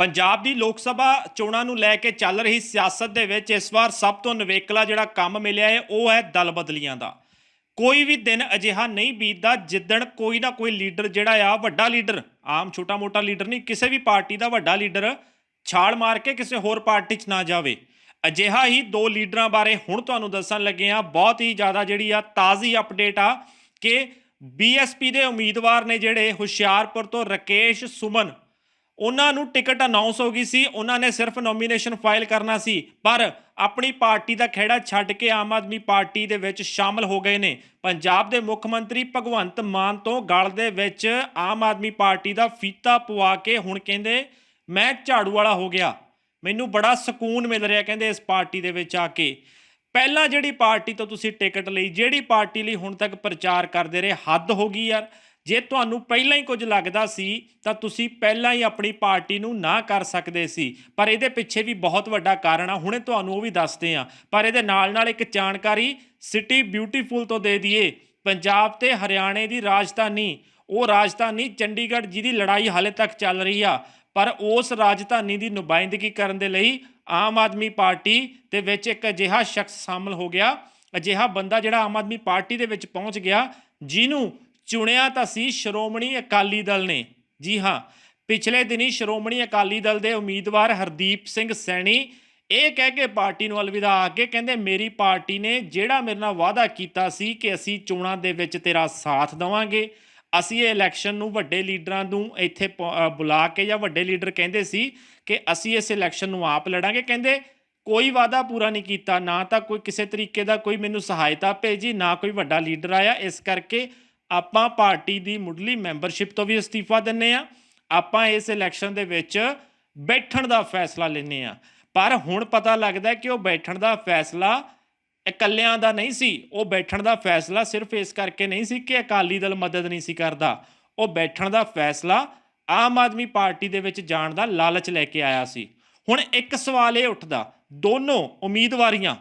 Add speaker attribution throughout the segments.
Speaker 1: ਪੰਜਾਬ ਦੀ ਲੋਕ ਸਭਾ ਚੋਣਾਂ ਨੂੰ ਲੈ ਕੇ ਚੱਲ ਰਹੀ ਸਿਆਸਤ ਦੇ ਵਿੱਚ ਇਸ ਵਾਰ ਸਭ ਤੋਂ ਨਵੇਕਲਾ ਜਿਹੜਾ ਕੰਮ ਮਿਲਿਆ ਹੈ, ਉਹ ਹੈ ਦਲ ਬਦਲੀਆਂ ਦਾ। ਕੋਈ ਵੀ ਦਿਨ ਅਜਿਹਾ ਨਹੀਂ ਬੀਤਦਾ ਜਿੱਦਣ ਕੋਈ ਨਾ ਕੋਈ ਲੀਡਰ ਜਿਹੜਾ ਆ, ਵੱਡਾ ਲੀਡਰ, ਆਮ ਛੋਟਾ ਮੋਟਾ ਲੀਡਰ ਨਹੀਂ, ਕਿਸੇ ਵੀ ਪਾਰਟੀ ਦਾ ਵੱਡਾ ਲੀਡਰ ਛਾਲ ਮਾਰ ਕੇ ਕਿਸੇ ਹੋਰ ਪਾਰਟੀ 'ਚ ਨਾ ਜਾਵੇ। ਅਜਿਹਾ ਹੀ ਦੋ ਲੀਡਰਾਂ ਬਾਰੇ ਹੁਣ ਤੁਹਾਨੂੰ ਦੱਸਣ ਲੱਗੇ ਆ ਬਹੁਤ ਹੀ ਜ਼ਿਆਦਾ ਜਿਹੜੀ ਆ ਤਾਜ਼ੀ ਅਪਡੇਟ ਆ ਕਿ ਬੀਐਸਪੀ ਦੇ ਉਮੀਦਵਾਰ ਨੇ ਜਿਹੜੇ ਹੁਸ਼ਿਆਰਪੁਰ ਤੋਂ ਰਕੇਸ਼ ਸੁਮਨ ਉਹਨਾਂ ਨੂੰ ਟਿਕਟ ਅਨਾਉਂਸ ਹੋ ਗਈ ਸੀ, ਉਹਨਾਂ ਨੇ ਸਿਰਫ ਨੋਮੀਨੇਸ਼ਨ ਫਾਈਲ ਕਰਨਾ ਸੀ, ਪਰ ਆਪਣੀ ਪਾਰਟੀ ਦਾ ਖਹਿੜਾ ਛੱਡ ਕੇ ਆਮ ਆਦਮੀ ਪਾਰਟੀ ਦੇ ਵਿੱਚ ਸ਼ਾਮਲ ਹੋ ਗਏ ਨੇ। ਪੰਜਾਬ ਦੇ ਮੁੱਖ ਮੰਤਰੀ ਭਗਵੰਤ ਮਾਨ ਤੋਂ ਗਲ ਦੇ ਵਿੱਚ ਆਮ ਆਦਮੀ ਪਾਰਟੀ ਦਾ ਫੀਤਾ ਪਵਾ ਕੇ ਹੁਣ ਕਹਿੰਦੇ, ਮੈਂ ਝਾੜੂ ਵਾਲਾ ਹੋ ਗਿਆ। ਮੈਨੂੰ ਬੜਾ ਸਕੂਨ ਮਿਲ ਰਿਹਾ, ਕਹਿੰਦੇ ਇਸ ਪਾਰਟੀ ਦੇ ਵਿੱਚ ਆ ਕੇ। ਪਹਿਲਾਂ ਜਿਹੜੀ ਪਾਰਟੀ ਤੋਂ ਤੁਸੀਂ ਟਿਕਟ ਲਈ, ਜਿਹੜੀ ਪਾਰਟੀ ਲਈ ਹੁਣ ਤੱਕ ਪ੍ਰਚਾਰ ਕਰਦੇ ਰਹੇ, ਹੱਦ ਹੋ ਗਈ ਯਾਰ। ਜੇ ਤੁਹਾਨੂੰ ਪਹਿਲਾਂ ਹੀ ਕੁਝ ਲੱਗਦਾ ਸੀ, ਤਾਂ ਤੁਸੀਂ ਪਹਿਲਾਂ ਹੀ ਆਪਣੀ ਪਾਰਟੀ ਨੂੰ ਨਾ ਕਰ ਸਕਦੇ ਸੀ। ਪਰ ਇਹਦੇ ਪਿੱਛੇ ਵੀ ਬਹੁਤ ਵੱਡਾ ਕਾਰਨ ਆ, ਹੁਣੇ ਤੁਹਾਨੂੰ ਉਹ ਵੀ ਦੱਸਦੇ ਆ। ਪਰ ਇਹਦੇ ਨਾਲ ਨਾਲ ਇੱਕ ਜਾਣਕਾਰੀ ਸਿਟੀ ਬਿਊਟੀਫੁਲ ਤੋਂ ਦੇ ਦਈਏ। ਪੰਜਾਬ ਤੇ ਹਰਿਆਣੇ ਦੀ ਰਾਜਧਾਨੀ, ਉਹ ਰਾਜਧਾਨੀ ਚੰਡੀਗੜ੍ਹ ਜਿਹਦੀ ਲੜਾਈ ਹਾਲੇ ਤੱਕ ਚੱਲ ਰਹੀ ਆ। ਪਰ ਉਸ ਰਾਜਧਾਨੀ ਦੀ ਨੁਮਾਇੰਦਗੀ ਕਰਨ ਦੇ ਲਈ ਆਮ ਆਦਮੀ ਪਾਰਟੀ ਦੇ ਵਿੱਚ ਇੱਕ ਅਜਿਹਾ ਸ਼ਖਸ ਸ਼ਾਮਲ ਹੋ ਗਿਆ। ਅਜਿਹਾ ਬੰਦਾ ਜਿਹੜਾ ਆਮ ਆਦਮੀ ਪਾਰਟੀ ਦੇ ਵਿੱਚ ਪਹੁੰਚ ਗਿਆ, ਜਿਹਨੂੰ ਚੁਣਿਆ ਤਾਂ ਸੀ ਸ਼੍ਰੋਮਣੀ ਅਕਾਲੀ ਦਲ ਨੇ। ਜੀ ਹਾਂ, ਪਿਛਲੇ ਦਿਨੀ ਸ਼੍ਰੋਮਣੀ ਅਕਾਲੀ ਦਲ ਦੇ ਉਮੀਦਵਾਰ ਹਰਦੀਪ ਸਿੰਘ ਸੈਣੀ ਇਹ ਕਹਿ ਕੇ ਪਾਰਟੀ ਨੂੰ ਅਲਵਿਦਾ ਆ ਕੇ ਕਹਿੰਦੇ, ਮੇਰੀ ਪਾਰਟੀ ਨੇ ਜਿਹੜਾ ਮੇਰੇ ਨਾਲ ਵਾਅਦਾ ਕੀਤਾ ਸੀ ਕਿ ਅਸੀਂ ਚੋਣਾਂ ਦੇ ਵਿੱਚ ਤੇਰਾ ਸਾਥ ਦੇਵਾਂਗੇ, ਅਸੀਂ ਇਹ ਇਲੈਕਸ਼ਨ ਨੂੰ ਵੱਡੇ ਲੀਡਰਾਂ ਨੂੰ ਇੱਥੇ ਪ- ਬੁਲਾ ਕੇ ਜਾਂ ਵੱਡੇ ਲੀਡਰ ਕਹਿੰਦੇ ਸੀ ਕਿ ਅਸੀਂ ਇਸ ਇਲੈਕਸ਼ਨ ਨੂੰ ਆਪ ਲੜਾਂਗੇ। ਕਹਿੰਦੇ, ਕੋਈ ਵਾਅਦਾ ਪੂਰਾ ਨਹੀਂ ਕੀਤਾ, ਨਾ ਤਾਂ ਕੋਈ ਕਿਸੇ ਤਰੀਕੇ ਦਾ ਕੋਈ ਮੈਨੂੰ ਸਹਾਇਤਾ ਭੇਜੀ, ਨਾ ਕੋਈ ਵੱਡਾ ਲੀਡਰ ਆਇਆ। ਇਸ ਕਰਕੇ ਆਪਾਂ ਪਾਰਟੀ ਦੀ ਮੁੱਢਲੀ ਮੈਂਬਰਸ਼ਿਪ ਤੋਂ ਵੀ ਅਸਤੀਫਾ ਦਿੰਨੇ ਆ। ਆਪਾਂ ਇਸ ਇਲੈਕਸ਼ਨ ਦੇ ਵਿੱਚ ਬੈਠਣ ਦਾ ਫੈਸਲਾ ਲੈਨੇ ਆ। ਪਰ ਹੁਣ ਪਤਾ ਲੱਗਦਾ ਕਿ ਉਹ ਬੈਠਣ ਦਾ ਫੈਸਲਾ ਇਕੱਲਿਆਂ ਦਾ ਨਹੀਂ ਸੀ। ਉਹ ਬੈਠਣ ਦਾ ਫੈਸਲਾ ਸਿਰਫ ਇਸ ਕਰਕੇ ਨਹੀਂ ਸੀ ਕਿ ਅਕਾਲੀ ਦਲ ਮਦਦ ਨਹੀਂ ਸੀ ਕਰਦਾ। ਉਹ ਬੈਠਣ ਦਾ ਫੈਸਲਾ ਆਮ ਆਦਮੀ ਪਾਰਟੀ ਦੇ ਵਿੱਚ ਜਾਣ ਦਾ ਲਾਲਚ ਲੈ ਕੇ ਆਇਆ ਸੀ। ਹੁਣ ਇੱਕ ਸਵਾਲ ਇਹ ਉੱਠਦਾ, ਦੋਨੋਂ ਉਮੀਦਵਾਰੀਆਂ,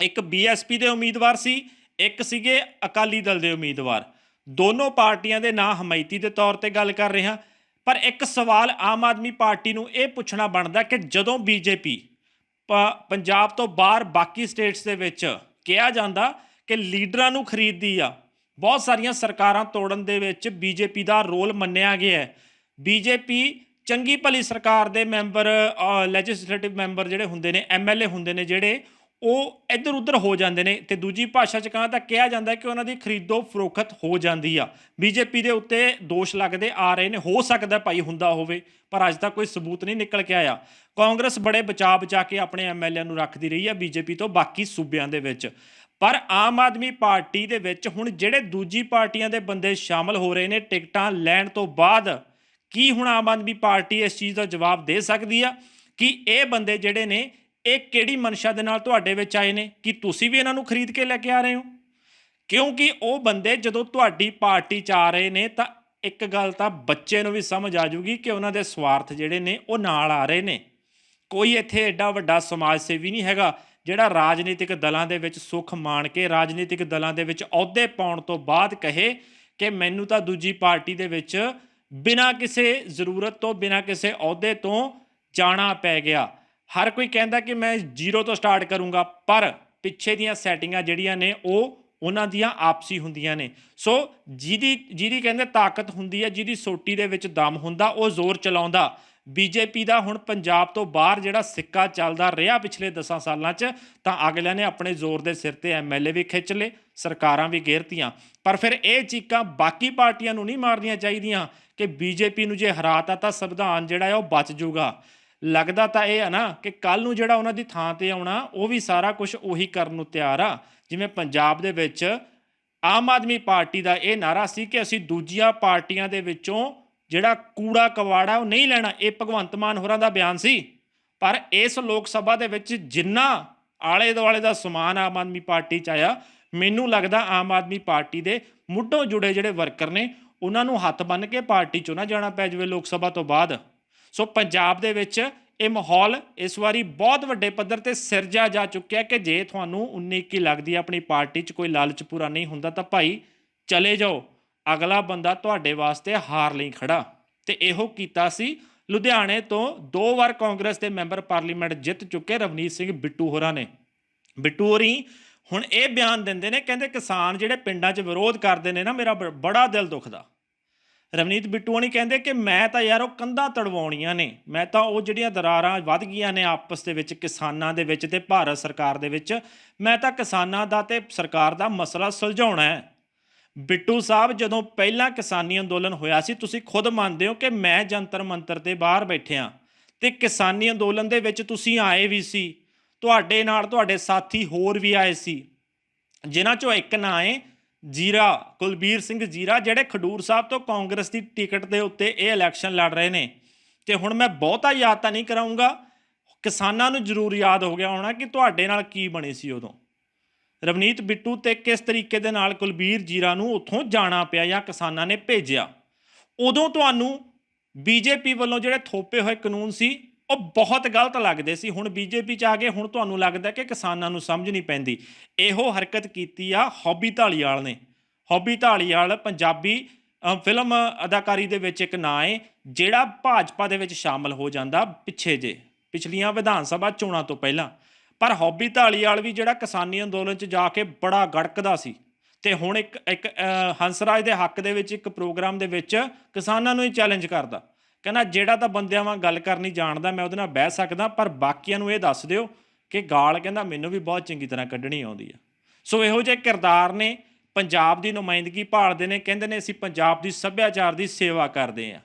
Speaker 1: ਇੱਕ ਬੀਐਸਪੀ ਦੇ ਉਮੀਦਵਾਰ ਸੀ, ਇੱਕ ਸੀਗੇ ਅਕਾਲੀ ਦਲ ਦੇ ਉਮੀਦਵਾਰ। ਦੋਨੋਂ ਪਾਰਟੀਆਂ ਦੇ ਨਾਂ ਹਮਾਇਤੀ ਦੇ ਤੌਰ ਤੇ ਗੱਲ ਕਰ ਰਿਹਾ, ਪਰ ਇੱਕ ਸਵਾਲ ਆਮ ਆਦਮੀ ਪਾਰਟੀ ਨੂੰ ਇਹ ਪੁੱਛਣਾ ਬਣਦਾ ਕਿ ਜਦੋਂ ਬੀਜੇਪੀ ਪੰਜਾਬ ਤੋਂ ਬਾਹਰ ਬਾਕੀ ਸਟੇਟਸ ਦੇ ਵਿੱਚ ਕਿਹਾ ਜਾਂਦਾ ਕਿ ਲੀਡਰਾਂ ਨੂੰ ਖਰੀਦਦੀ ਆ, ਬਹੁਤ ਸਾਰੀਆਂ ਸਰਕਾਰਾਂ ਤੋੜਨ ਦੇ ਵਿੱਚ ਬੀਜੇਪੀ ਦਾ ਰੋਲ ਮੰਨਿਆ ਗਿਆ ਹੈ। ਬੀਜੇਪੀ ਚੰਗੀ ਭਲੀ ਸਰਕਾਰ ਦੇ ਮੈਂਬਰ ਲੈਜਿਸਲੇਟਿਵ ਮੈਂਬਰ ਜਿਹੜੇ ਹੁੰਦੇ ਨੇ ਐਮਐਲਏ ਹੁੰਦੇ ਨੇ ਜਿਹੜੇ ਉਹ ਇੱਧਰ ਉੱਧਰ ਹੋ ਜਾਂਦੇ ਨੇ ਤੇ ਦੂਜੀ ਭਾਸ਼ਾ ਚ ਕਹਾਂ ਤਾਂ ਕਿਹਾ ਜਾਂਦਾ ਕਿ ਉਹਨਾਂ ਦੀ ਖਰੀਦੋ ਫਰੋਖਤ ਹੋ ਜਾਂਦੀ ਆ। ਬੀਜੇਪੀ ਦੇ ਉੱਤੇ ਦੋਸ਼ ਲੱਗਦੇ ਆ ਰਹੇ ਨੇ, ਹੋ ਸਕਦਾ ਭਾਈ ਹੁੰਦਾ ਹੋਵੇ, ਪਰ ਅੱਜ ਤੱਕ ਕੋਈ ਸਬੂਤ ਨਹੀਂ ਨਿਕਲ ਕੇ ਆਇਆ। ਕਾਂਗਰਸ ਬੜੇ ਬਚਾਅ ਬਚਾ ਕੇ ਆਪਣੇ ਐਮਐਲਏ ਨੂੰ ਰੱਖਦੀ ਰਹੀ ਆ ਬੀਜੇਪੀ ਤੋਂ ਬਾਕੀ ਸੂਬਿਆਂ ਦੇ ਵਿੱਚ। ਪਰ ਆਮ ਆਦਮੀ ਪਾਰਟੀ ਦੇ ਵਿੱਚ ਹੁਣ ਜਿਹੜੇ ਦੂਜੀ ਪਾਰਟੀਆਂ ਦੇ ਬੰਦੇ ਸ਼ਾਮਲ ਹੋ ਰਹੇ ਨੇ, ਟਿਕਟਾਂ ਲੈਣ ਤੋਂ ਬਾਅਦ ਕੀ ਹੁਣ ਆਮ ਆਦਮੀ ਪਾਰਟੀ ਇਸ ਚੀਜ਼ ਦਾ ਜਵਾਬ ਦੇ ਸਕਦੀ ਆ ਕਿ ਇਹ ਬੰਦੇ ਜਿਹੜੇ ਨੇ ਇਹ ਕਿਹੜੀ ਮਨਸ਼ਾ ਦੇ ਨਾਲ ਤੁਹਾਡੇ ਵਿੱਚ ਆਏ ਨੇ? ਕਿ ਤੁਸੀਂ ਵੀ ਇਹਨਾਂ ਨੂੰ ਖਰੀਦ ਕੇ ਲੈ ਕੇ ਆ ਰਹੇ ਹੋ? ਕਿਉਂਕਿ ਉਹ ਬੰਦੇ ਜਦੋਂ ਤੁਹਾਡੀ ਪਾਰਟੀ 'ਚ ਆ ਰਹੇ ਨੇ ਤਾਂ ਇੱਕ ਗੱਲ ਤਾਂ ਬੱਚੇ ਨੂੰ ਵੀ ਸਮਝ ਆ ਜੂਗੀ ਕਿ ਉਹਨਾਂ ਦੇ ਸਵਾਰਥ ਜਿਹੜੇ ਨੇ ਉਹ ਨਾਲ ਆ ਰਹੇ ਨੇ। ਕੋਈ ਇੱਥੇ ਐਡਾ ਵੱਡਾ ਸਮਾਜ ਸੇਵੀ ਨਹੀਂ ਹੈਗਾ ਜਿਹੜਾ ਰਾਜਨੀਤਿਕ ਦਲਾਂ ਦੇ ਵਿੱਚ ਸੁੱਖ ਮਾਣ ਕੇ ਰਾਜਨੀਤਿਕ ਦਲਾਂ ਦੇ ਵਿੱਚ ਅਹੁਦੇ ਪਾਉਣ ਤੋਂ ਬਾਅਦ ਕਹੇ ਕਿ ਮੈਨੂੰ ਤਾਂ ਦੂਜੀ ਪਾਰਟੀ ਦੇ ਵਿੱਚ ਬਿਨਾਂ ਕਿਸੇ ਜ਼ਰੂਰਤ ਤੋਂ, ਬਿਨਾਂ ਕਿਸੇ ਅਹੁਦੇ ਤੋਂ ਜਾਣਾ ਪੈ ਗਿਆ। ਹਰ ਕੋਈ ਕਹਿੰਦਾ ਕਿ ਮੈਂ ਜ਼ੀਰੋ ਤੋਂ ਸਟਾਰਟ ਕਰੂੰਗਾ, ਪਰ ਪਿੱਛੇ ਦੀਆਂ ਸੈਟਿੰਗਾਂ ਜਿਹੜੀਆਂ ਨੇ, ਉਹ ਉਹਨਾਂ ਦੀਆਂ ਆਪਸੀ ਹੁੰਦੀਆਂ ਨੇ। ਸੋ ਜਿਹਦੀ ਜਿਹਦੀ ਕਹਿੰਦੇ ਤਾਕਤ ਹੁੰਦੀ ਹੈ, ਜਿਹਦੀ ਸੋਟੀ ਦੇ ਵਿੱਚ ਦਮ ਹੁੰਦਾ, ਉਹ ਜ਼ੋਰ ਚਲਾਉਂਦਾ। ਬੀਜੇਪੀ ਦਾ ਹੁਣ ਪੰਜਾਬ ਤੋਂ ਬਾਹਰ ਜਿਹੜਾ ਸਿੱਕਾ ਚੱਲਦਾ ਰਿਹਾ ਪਿਛਲੇ 10 ਸਾਲਾਂ 'ਚ, ਤਾਂ ਅਗਲਿਆਂ ਨੇ ਆਪਣੇ ਜ਼ੋਰ ਦੇ ਸਿਰ ਤੇ ਐਮਐਲਏ ਵੀ ਖਿੱਚ ਲਏ, ਸਰਕਾਰਾਂ ਵੀ ਘੇਰਤੀਆਂ। ਪਰ ਫਿਰ ਇਹ ਚੀਕਾਂ ਬਾਕੀ ਪਾਰਟੀਆਂ ਨੂੰ ਨਹੀਂ ਮਾਰਨੀਆਂ ਚਾਹੀਦੀਆਂ ਕਿ ਬੀਜੇਪੀ ਨੂੰ ਜੇ ਹਰਾਤਾ ਤਾਂ ਸੰਵਿਧਾਨ ਜਿਹੜਾ ਹੈ ਉਹ ਬਚ ਜਾਊਗਾ। ਲੱਗਦਾ ਤਾਂ ਇਹ ਆ ਨਾ ਕਿ ਕੱਲ ਨੂੰ ਜਿਹੜਾ ਉਹਨਾਂ ਦੀ ਥਾਂ ਤੇ ਆਉਣਾ, ਉਹ ਵੀ ਸਾਰਾ ਕੁਝ ਉਹੀ ਕਰਨ ਨੂੰ ਤਿਆਰ ਆ। ਜਿਵੇਂ ਪੰਜਾਬ ਦੇ ਵਿੱਚ ਆਮ ਆਦਮੀ ਪਾਰਟੀ ਦਾ ਇਹ ਨਾਰਾ ਸੀ ਕਿ ਅਸੀਂ ਦੂਜੀਆਂ ਪਾਰਟੀਆਂ ਦੇ ਵਿੱਚੋਂ ਜਿਹੜਾ ਕੂੜਾ ਕਵਾੜਾ ਉਹ ਨਹੀਂ ਲੈਣਾ, ਇਹ ਭਗਵੰਤ ਮਾਨ ਹੋਰਾਂ ਦਾ ਬਿਆਨ ਸੀ। ਪਰ ਇਸ ਲੋਕ ਸਭਾ ਦੇ ਵਿੱਚ ਜਿੰਨਾ ਆਲੇ ਦੁਆਲੇ ਦਾ ਸਮਾਨ ਆਮ ਆਦਮੀ ਪਾਰਟੀ ਚ ਆਇਆ, ਮੈਨੂੰ ਲੱਗਦਾ ਆਮ ਆਦਮੀ ਪਾਰਟੀ ਦੇ ਮੁੱਢੋਂ ਜੁੜੇ ਜਿਹੜੇ ਵਰਕਰ ਨੇ, ਉਹਨਾਂ ਨੂੰ ਹੱਥ ਬੰਨ ਕੇ ਪਾਰਟੀ ਚੋਂ ਨਾ ਜਾਣਾ ਪੈ ਜਾਵੇ ਲੋਕ ਸਭਾ ਤੋਂ ਬਾਅਦ। ਸੋ ਪੰਜਾਬ ਦੇ ਵਿੱਚ ਇਹ ਮਾਹੌਲ ਇਸ ਵਾਰੀ ਬਹੁਤ ਵੱਡੇ ਪੱਧਰ ਤੇ ਸਿਰਜਿਆ ਜਾ ਚੁੱਕਿਆ ਕਿ ਜੇ ਤੁਹਾਨੂੰ 19 ਕੀ ਲੱਗਦੀ ਹੈ ਆਪਣੀ ਪਾਰਟੀ 'ਚ ਕੋਈ ਲਾਲਚ ਪੂਰਾ ਨਹੀਂ ਹੁੰਦਾ ਤਾਂ ਭਾਈ ਚਲੇ ਜਾਓ, ਅਗਲਾ ਬੰਦਾ ਤੁਹਾਡੇ ਵਾਸਤੇ ਹਾਰ ਲਈ ਖੜਾ। ਤੇ ਇਹੋ ਕੀਤਾ ਸੀ। ਲੁਧਿਆਣੇ ਤੋਂ ਦੋ ਵਾਰ ਕਾਂਗਰਸ ਦੇ ਮੈਂਬਰ ਪਾਰਲੀਮੈਂਟ ਜਿੱਤ ਚੁੱਕੇ ਰਵਨੀਤ ਸਿੰਘ ਬਿੱਟੂ ਹੋਰਾਂ ਨੇ। ਬਿੱਟੂ ਹੋਰੀ ਹੁਣ ਇਹ ਬਿਆਨ ਦਿੰਦੇ ਨੇ, ਕਹਿੰਦੇ ਕਿਸਾਨ ਜਿਹੜੇ ਪਿੰਡਾਂ 'ਚ ਵਿਰੋਧ ਕਰਦੇ ਨੇ ਨਾ, ਮੇਰਾ ਬ- ਬੜਾ ਦਿਲ ਦੁਖਦਾ। ਰਵਨੀਤ ਬਿੱਟੂ ਹੋਣੀ ਕਹਿੰਦੇ ਕਿ ਮੈਂ ਤਾਂ ਯਾਰ ਉਹ ਕੰਧਾਂ ਤੜਵਾਉਣੀਆਂ ਨੇ। ਮੈਂ ਤਾਂ ਉਹ ਜਿਹੜੀਆਂ ਦਰਾਰਾਂ ਵੱਧ ਗਈਆਂ ਨੇ ਆਪਸ ਦੇ ਵਿੱਚ, ਕਿਸਾਨਾਂ ਦੇ ਵਿੱਚ ਤੇ ਭਾਰਤ ਸਰਕਾਰ ਦੇ ਵਿੱਚ, ਮੈਂ ਤਾਂ ਕਿਸਾਨਾਂ ਦਾ ਤੇ ਸਰਕਾਰ ਦਾ ਮਸਲਾ ਸੁਲਝਾਉਣਾ ਹੈ। ਬਿੱਟੂ ਸਾਹਿਬ, ਜਦੋਂ ਪਹਿਲਾਂ ਕਿਸਾਨੀ ਅੰਦੋਲਨ ਹੋਇਆ ਸੀ, ਤੁਸੀਂ ਖੁਦ ਮੰਨਦੇ ਹੋ ਕਿ ਮੈਂ ਜੰਤਰ ਮੰਤਰ ਤੇ ਬਾਹਰ ਬੈਠਿਆ। ਤੇ ਕਿਸਾਨੀ ਅੰਦੋਲਨ ਦੇ ਵਿੱਚ ਤੁਸੀਂ ਆਏ ਵੀ ਸੀ। ਤੁਹਾਡੇ ਨਾਲ ਤੁਹਾਡੇ ਸਾਥੀ ਹੋਰ ਵੀ ਆਏ ਸੀ। ਜਿਨ੍ਹਾਂ ਚੋਂ ਇੱਕ ਨਾਂ ਹੈ ਜੀਰਾ, ਕੁਲਬੀਰ ਸਿੰਘ ਜੀਰਾ, ਜਿਹੜੇ ਖਡੂਰ ਸਾਹਿਬ ਤੋਂ ਕਾਂਗਰਸ ਦੀ ਟਿਕਟ ਦੇ ਉੱਤੇ ਇਹ ਇਲੈਕਸ਼ਨ ਲੜ ਰਹੇ ਨੇ। ਤੇ ਹੁਣ ਮੈਂ ਬਹੁਤਾ ਯਾਦ ਤਾਂ ਨਹੀਂ ਕਰਾਉਂਗਾ ਕਿਸਾਨਾਂ ਨੂੰ ਜ਼ਰੂਰ ਯਾਦ ਹੋ ਗਿਆ ਹੋਣਾ ਕਿ ਤੁਹਾਡੇ ਨਾਲ ਕੀ ਬਣੇ ਸੀ ਉਦੋਂ। ਰਵਨੀਤ ਬਿੱਟੂ ਤੇ ਕਿਸ ਤਰੀਕੇ ਦੇ ਨਾਲ ਕੁਲਬੀਰ ਜੀਰਾ ਨੂੰ ਉੱਥੋਂ ਜਾਣਾ ਪਿਆ ਜਾਂ ਕਿਸਾਨਾਂ ਨੇ ਭੇਜਿਆ? ਉਦੋਂ ਤੁਹਾਨੂੰ ਬੀਜੇਪੀ ਵੱਲੋਂ ਜਿਹੜੇ ਥੋਪੇ ਹੋਏ ਕਾਨੂੰਨ ਸੀ ਉਹ ਬਹੁਤ ਗਲਤ ਲੱਗਦੇ ਸੀ। ਹੁਣ ਬੀਜੇਪੀ ਚ ਆ ਗਏ ਹੁਣ ਤੁਹਾਨੂੰ ਲੱਗਦਾ ਕਿ ਕਿਸਾਨਾਂ ਨੂੰ ਸਮਝ ਨਹੀਂ ਪੈਂਦੀ। ਇਹੋ ਹਰਕਤ ਕੀਤੀ ਆ ਹੌਬੀ ਢਾਲੀਵਾਲ ਨੇ। ਹੌਬੀ ਢਾਲੀਵਾਲ ਪੰਜਾਬੀ ਫਿਲਮ ਅਦਾਕਾਰੀ ਦੇ ਵਿੱਚ ਇੱਕ ਨਾਂ ਹੈ ਜਿਹੜਾ ਭਾਜਪਾ ਦੇ ਵਿੱਚ ਸ਼ਾਮਲ ਹੋ ਜਾਂਦਾ ਪਿੱਛੇ ਜੇ ਪਿਛਲੀਆਂ ਵਿਧਾਨ ਸਭਾ ਚੋਣਾਂ ਤੋਂ ਪਹਿਲਾਂ। ਪਰ ਹੌਬੀ ਢਾਲੀਵਾਲ ਵੀ ਜਿਹੜਾ ਕਿਸਾਨੀ ਅੰਦੋਲਨ 'ਚ ਜਾ ਕੇ ਬੜਾ ਗੜਕਦਾ ਸੀ ਤੇ ਹੁਣ ਇੱਕ ਇੱਕ ਅ, ਹੰਸਰਾਜ ਦੇ ਹੱਕ ਦੇ ਵਿੱਚ ਇੱਕ ਪ੍ਰੋਗਰਾਮ ਦੇ ਵਿੱਚ ਕਿਸਾਨਾਂ ਨੂੰ ਹੀ ਚੈਲੰਜ ਕਰਦਾ। ਕਹਿੰਦਾ, ਜਿਹੜਾ ਤਾਂ ਬੰਦਿਆਂ ਵਾਂ ਗੱਲ ਕਰਨੀ ਜਾਣਦਾ, ਮੈਂ ਉਹਦੇ ਨਾਲ ਬਹਿ ਸਕਦਾ, ਪਰ ਬਾਕੀਆਂ ਨੂੰ ਇਹ ਦੱਸ ਦਿਓ ਕਿ ਗਾਲ ਕਹਿੰਦਾ, ਮੈਨੂੰ ਵੀ ਬਹੁਤ ਚੰਗੀ ਤਰ੍ਹਾਂ ਕੱਢਣੀ ਆਉਂਦੀ ਆ। ਸੋ ਇਹੋ ਜਿਹੇ ਕਿਰਦਾਰ ਨੇ, ਪੰਜਾਬ ਦੀ ਨੁਮਾਇੰਦਗੀ ਭਾਲਦੇ ਨੇ, ਕਹਿੰਦੇ ਨੇ, ਅਸੀਂ ਪੰਜਾਬ ਦੀ ਸੱਭਿਆਚਾਰ ਦੀ ਸੇਵਾ ਕਰਦੇ ਆ।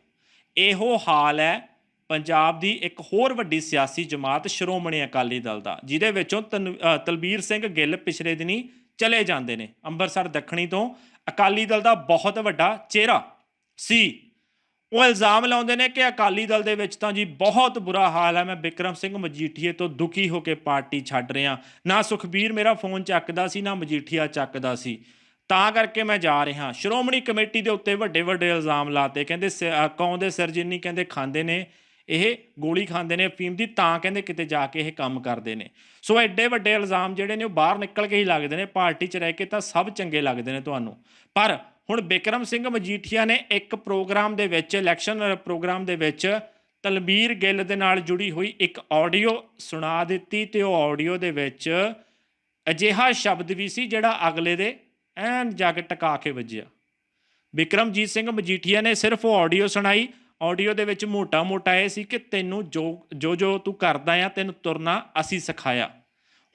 Speaker 1: ਇਹੋ ਹਾਲ ਹੈ ਪੰਜਾਬ ਦੀ ਇੱਕ ਹੋਰ ਵੱਡੀ ਸਿਆਸੀ ਜਮਾਤ ਸ਼੍ਰੋਮਣੀ ਅਕਾਲੀ ਦਲ ਦਾ, ਜਿਹਦੇ ਵਿੱਚੋਂ ਤਨ- ਤਲਬੀਰ ਸਿੰਘ ਗਿੱਲ ਪਿਛਲੇ ਦਿਨੀ ਚਲੇ ਜਾਂਦੇ ਨੇ। ਅੰਮ੍ਰਿਤਸਰ ਦੱਖਣੀ ਤੋਂ ਅਕਾਲੀ ਦਲ ਦਾ ਬਹੁਤ ਵੱਡਾ ਚਿਹਰਾ ਸੀ। ਉਹ ਇਲਜ਼ਾਮ ਲਾਉਂਦੇ ਨੇ ਕਿ ਅਕਾਲੀ ਦਲ ਦੇ ਵਿੱਚ ਤਾਂ ਜੀ ਬਹੁਤ ਬੁਰਾ ਹਾਲ ਹੈ। ਮੈਂ ਵਿਕਰਮ ਸਿੰਘ ਮਜੀਠੀਏ ਤੋਂ ਦੁਖੀ ਹੋ ਕੇ ਪਾਰਟੀ ਛੱਡ ਰਿਹਾ। ਨਾ ਸੁਖਬੀਰ ਮੇਰਾ ਫੋਨ ਚੱਕਦਾ ਸੀ, ਨਾ ਮਜੀਠੀਆ ਚੱਕਦਾ ਸੀ। ਤਾਂ ਕਰਕੇ ਮੈਂ ਜਾ ਰਿਹਾ। ਸ਼੍ਰੋਮਣੀ ਕਮੇਟੀ ਦੇ ਉੱਤੇ ਵੱਡੇ ਵੱਡੇ ਇਲਜ਼ਾਮ ਲਾਤੇ। ਕਹਿੰਦੇ ਸ- ਕੌਂ ਦੇ ਸਿਰ ਜਿੰਨੀ ਕਹਿੰਦੇ ਖਾਂਦੇ ਨੇ, ਇਹ ਗੋਲੀ ਖਾਂਦੇ ਨੇ ਅਫੀਮ ਦੀ, ਤਾਂ ਕਹਿੰਦੇ ਕਿਤੇ ਜਾ ਕੇ ਇਹ ਕੰਮ ਕਰਦੇ ਨੇ। ਸੋ ਐਡੇ ਵੱਡੇ ਇਲਜ਼ਾਮ ਜਿਹੜੇ ਨੇ ਉਹ ਬਾਹਰ ਨਿਕਲ ਕੇ ਹੀ ਲੱਗਦੇ ਨੇ। ਪਾਰਟੀ 'ਚ ਰਹਿ ਕੇ ਤਾਂ ਸਭ ਚੰਗੇ ਲੱਗਦੇ ਨੇ ਤੁਹਾਨੂੰ। ਪਰ ਹੁਣ ਬਿਕਰਮ ਸਿੰਘ ਮਜੀਠੀਆ ਨੇ ਇੱਕ ਪ੍ਰੋਗਰਾਮ ਦੇ ਵਿੱਚ ਇਲੈਕਸ਼ਨ ਪ੍ਰੋਗਰਾਮ ਦੇ ਵਿੱਚ ਤਲਬੀਰ ਗਿੱਲ ਦੇ ਨਾਲ ਜੁੜੀ ਹੋਈ ਇੱਕ ਆਡੀਓ ਸੁਣਾ ਦਿੱਤੀ ਤੇ ਉਹ ਆਡੀਓ ਦੇ ਵਿੱਚ ਅਜਿਹਾ ਸ਼ਬਦ ਵੀ ਸੀ ਜਿਹੜਾ ਅਗਲੇ ਦੇ ਐਨ ਜਾ ਕੇ ਟਕਾ ਕੇ ਵੱਜਿਆ। ਵਿਕਰਮਜੀਤ ਸਿੰਘ ਮਜੀਠੀਆ ਨੇ ਸਿਰਫ ਉਹ ਆਡੀਓ ਸੁਣਾਈ ਆਡੀਓ ਦੇ ਵਿੱਚ ਮੋਟਾ-ਮੋਟਾ ਇਹ ਸੀ ਕਿ ਤੈਨੂੰ ਜੋ ਜੋ ਜੋ ਤੂੰ ਕਰਦਾ ਆ, ਤੈਨੂੰ ਤੁਰਨਾ ਅਸੀਂ ਸਿਖਾਇਆ।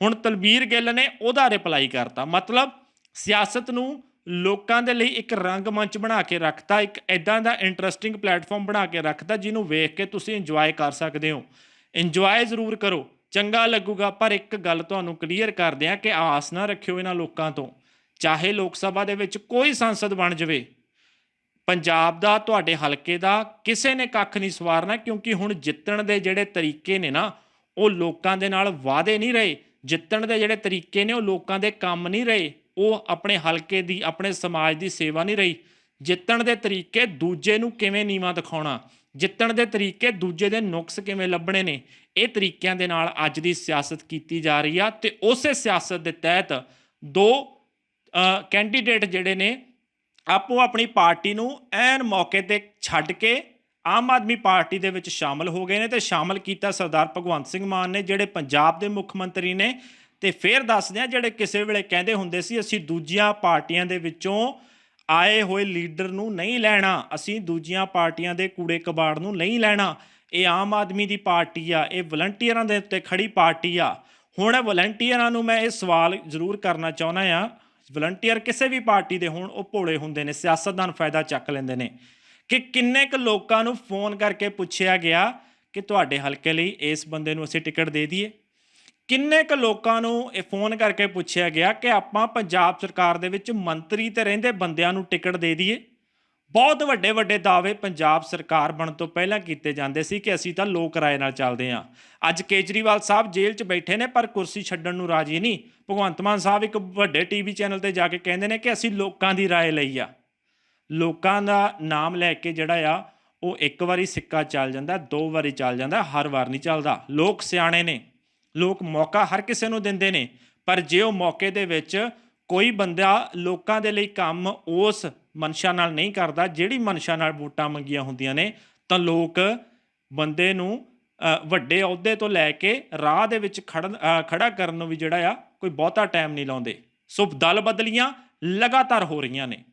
Speaker 1: ਹੁਣ ਤਲਬੀਰ ਗਿੱਲ ਨੇ ਉਹਦਾ ਰਿਪਲਾਈ ਕਰਤਾ, ਮਤਲਬ ਸਿਆਸਤ ਨੂੰ ਲੋਕਾਂ ਦੇ ਲਈ ਇੱਕ ਰੰਗਮੰਚ ਬਣਾ ਕੇ ਰੱਖਤਾ, ਇੱਕ ਐਦਾਂ ਦਾ ਇੰਟਰਸਟਿੰਗ ਪਲੇਟਫਾਰਮ ਬਣਾ ਕੇ ਰੱਖਤਾ, ਜਿਹਨੂੰ ਵੇਖ ਕੇ ਤੁਸੀਂ ਇੰਜੋਏ ਕਰ ਸਕਦੇ ਹੋ। ਇੰਜੋਏ ਜ਼ਰੂਰ ਕਰੋ, ਚੰਗਾ ਲੱਗੂਗਾ, ਪਰ ਇੱਕ ਗੱਲ ਤੁਹਾਨੂੰ ਕਲੀਅਰ ਕਰਦੇ ਆ ਕਿ ਆਸ ਨਾ ਰੱਖਿਓ ਇਹਨਾਂ ਲੋਕਾਂ ਤੋਂ। ਚਾਹੇ ਲੋਕ ਸਭਾ ਦੇ ਵਿੱਚ ਕੋਈ ਸੰਸਦ ਬਣ ਜਾਵੇ, ਪੰਜਾਬ ਦਾ, ਤੁਹਾਡੇ ਹਲਕੇ ਦਾ, ਕਿਸੇ ਨੇ ਕੱਖ ਨਹੀਂ ਸਵਾਰਨਾ, ਕਿਉਂਕਿ ਹੁਣ ਜਿੱਤਣ ਦੇ ਜਿਹੜੇ ਤਰੀਕੇ ਨੇ ਨਾ, ਉਹ ਲੋਕਾਂ ਦੇ ਨਾਲ ਵਾਅਦੇ ਨਹੀਂ ਰਹੇ। ਜਿੱਤਣ ਦੇ ਜਿਹੜੇ ਤਰੀਕੇ ਨੇ, ਉਹ ਲੋਕਾਂ ਦੇ ਕੰਮ ਨਹੀਂ ਰਹੇ। ਉਹ ਆਪਣੇ ਹਲਕੇ ਦੀ, ਆਪਣੇ ਸਮਾਜ ਦੀ ਸੇਵਾ ਨਹੀਂ ਰਹੀ। ਜਿੱਤਣ ਦੇ ਤਰੀਕੇ ਦੂਜੇ ਨੂੰ ਕਿਵੇਂ ਨੀਵਾਂ ਦਿਖਾਉਣਾ? ਜਿੱਤਣ ਦੇ ਤਰੀਕੇ ਦੂਜੇ ਦੇ ਨੁਕਸ ਕਿਵੇਂ ਲੱਭਣੇ ਨੇ? ਇਹ ਤਰੀਕਿਆਂ ਦੇ ਨਾਲ ਅੱਜ ਦੀ ਸਿਆਸਤ ਕੀਤੀ ਜਾ ਰਹੀ ਆ ਤੇ ਉਸੇ ਸਿਆਸਤ ਦੇ ਤਹਿਤ ਦੋ ਕੈਂਡੀਡੇਟ ਜਿਹੜੇ ਨੇ, ਆਪੋ ਆਪਣੀ ਪਾਰਟੀ ਨੂੰ ਐਨ ਮੌਕੇ ਤੇ ਛੱਡ ਕੇ ਆਮ ਆਦਮੀ ਪਾਰਟੀ ਦੇ ਵਿੱਚ ਸ਼ਾਮਲ ਹੋ ਗਏ ਨੇ ਤੇ ਸ਼ਾਮਲ ਕੀਤਾ ਸਰਦਾਰ ਭਗਵੰਤ ਸਿੰਘ ਮਾਨ ਨੇ, ਜਿਹੜੇ ਪੰਜਾਬ ਦੇ ਮੁੱਖ ਮੰਤਰੀ ਨੇ ਤੇ ਫਿਰ ਦੱਸਦੇ ਆ ਜਿਹੜੇ ਕਿਸੇ ਵੇਲੇ ਕਹਿੰਦੇ ਹੁੰਦੇ ਸੀ, ਅਸੀਂ ਦੂਜੀਆਂ ਪਾਰਟੀਆਂ ਦੇ ਵਿੱਚੋਂ ਆਏ ਹੋਏ ਲੀਡਰ ਨੂੰ ਨਹੀਂ ਲੈਣਾ, ਅਸੀਂ ਦੂਜੀਆਂ ਪਾਰਟੀਆਂ ਦੇ ਕੂੜੇ ਕਬਾੜ ਨੂੰ ਨਹੀਂ ਲੈਣਾ। ਇਹ ਆਮ ਆਦਮੀ ਦੀ ਪਾਰਟੀ ਆ, ਇਹ ਵਲੰਟੀਅਰਾਂ ਦੇ ਉੱਤੇ ਖੜੀ ਪਾਰਟੀ ਆ। ਹੁਣ ਵਲੰਟੀਅਰਾਂ ਨੂੰ ਮੈਂ ਇਹ ਸਵਾਲ ਜ਼ਰੂਰ ਕਰਨਾ ਚਾਹੁੰਦਾ ਆ ਵਲੰਟੀਅਰ ਕਿਸੇ ਵੀ ਪਾਰਟੀ ਦੇ ਹੋਣ, ਉਹ ਭੋਲੇ ਹੁੰਦੇ ਨੇ, ਸਿਆਸਤਦਾਨ ਫਾਇਦਾ ਚੱਕ ਲੈਂਦੇ ਨੇ। ਕਿ ਕਿੰਨੇ ਕੁ ਲੋਕਾਂ ਨੂੰ ਫੋਨ ਕਰਕੇ ਪੁੱਛਿਆ ਗਿਆ ਕਿ ਤੁਹਾਡੇ ਹਲਕੇ ਲਈ ਇਸ ਬੰਦੇ ਨੂੰ ਅਸੀਂ ਟਿਕਟ ਦੇ ਦਈਏ? ਕਿੰਨੇ ਕੁ ਲੋਕਾਂ ਨੂੰ ਇਹ ਫੋਨ ਕਰਕੇ ਪੁੱਛਿਆ ਗਿਆ ਕਿ ਆਪਾਂ ਪੰਜਾਬ ਸਰਕਾਰ ਦੇ ਵਿੱਚ ਮੰਤਰੀ ਤੇ ਰਹਿੰਦੇ ਬੰਦਿਆਂ ਨੂੰ ਟਿਕਟ ਦੇ ਦਈਏ? ਬਹੁਤ ਵੱਡੇ ਵੱਡੇ ਦਾਅਵੇ ਪੰਜਾਬ ਸਰਕਾਰ ਬਣਨ ਤੋਂ ਪਹਿਲਾਂ ਕੀਤੇ ਜਾਂਦੇ ਸੀ ਕਿ ਅਸੀਂ ਤਾਂ ਲੋਕ ਰਾਏ ਨਾਲ ਚੱਲਦੇ ਹਾਂ। ਅੱਜ ਕੇਜਰੀਵਾਲ ਸਾਹਿਬ ਜੇਲ੍ਹ 'ਚ ਬੈਠੇ ਨੇ, ਪਰ ਕੁਰਸੀ ਛੱਡਣ ਨੂੰ ਰਾਜੀ ਨਹੀਂ। ਭਗਵੰਤ ਮਾਨ ਸਾਹਿਬ ਇੱਕ ਵੱਡੇ ਟੀਵੀ ਚੈਨਲ ਤੇ ਜਾ ਕੇ ਕਹਿੰਦੇ ਨੇ ਕਿ ਅਸੀਂ ਲੋਕਾਂ ਦੀ ਰਾਏ ਲਈ ਆ। ਲੋਕਾਂ ਦਾ ਨਾਮ ਲੈ ਕੇ ਜਿਹੜਾ ਆ, ਉਹ ਇੱਕ ਵਾਰੀ ਸਿੱਕਾ ਚੱਲ ਜਾਂਦਾ, ਦੋ ਵਾਰੀ ਚੱਲ ਜਾਂਦਾ, ਹਰ ਵਾਰ ਨਹੀਂ ਚੱਲਦਾ। ਲੋਕ ਸਿਆਣੇ ਨੇ। ਲੋਕ ਮੌਕਾ ਹਰ ਕਿਸੇ ਨੂੰ ਦਿੰਦੇ ਨੇ ਪਰ ਜੇ ਉਹ ਮੌਕੇ ਦੇ ਵਿੱਚ ਕੋਈ ਬੰਦਾ ਲੋਕਾਂ ਦੇ ਲਈ ਕੰਮ ਉਸ ਮਨਸ਼ਾ ਨਾਲ ਨਹੀਂ ਕਰਦਾ ਜਿਹੜੀ ਮਨਸ਼ਾ ਨਾਲ ਵੋਟਾਂ ਮੰਗੀਆਂ ਹੁੰਦੀਆਂ ਨੇ ਤਾਂ ਲੋਕ ਬੰਦੇ ਨੂੰ ਵੱਡੇ ਅਹੁਦੇ ਤੋਂ ਲੈ ਕੇ ਰਾਹ ਦੇ ਵਿੱਚ ਖੜਨ ਅ, ਖੜਾ ਕਰਨ ਨੂੰ ਵੀ ਜਿਹੜਾ ਆ ਕੋਈ ਬਹੁਤਾ ਟਾਈਮ ਨਹੀਂ ਲਾਉਂਦੇ। ਸੋ ਦਲ ਬਦਲੀਆਂ ਲਗਾਤਾਰ ਹੋ ਰਹੀਆਂ ਨੇ।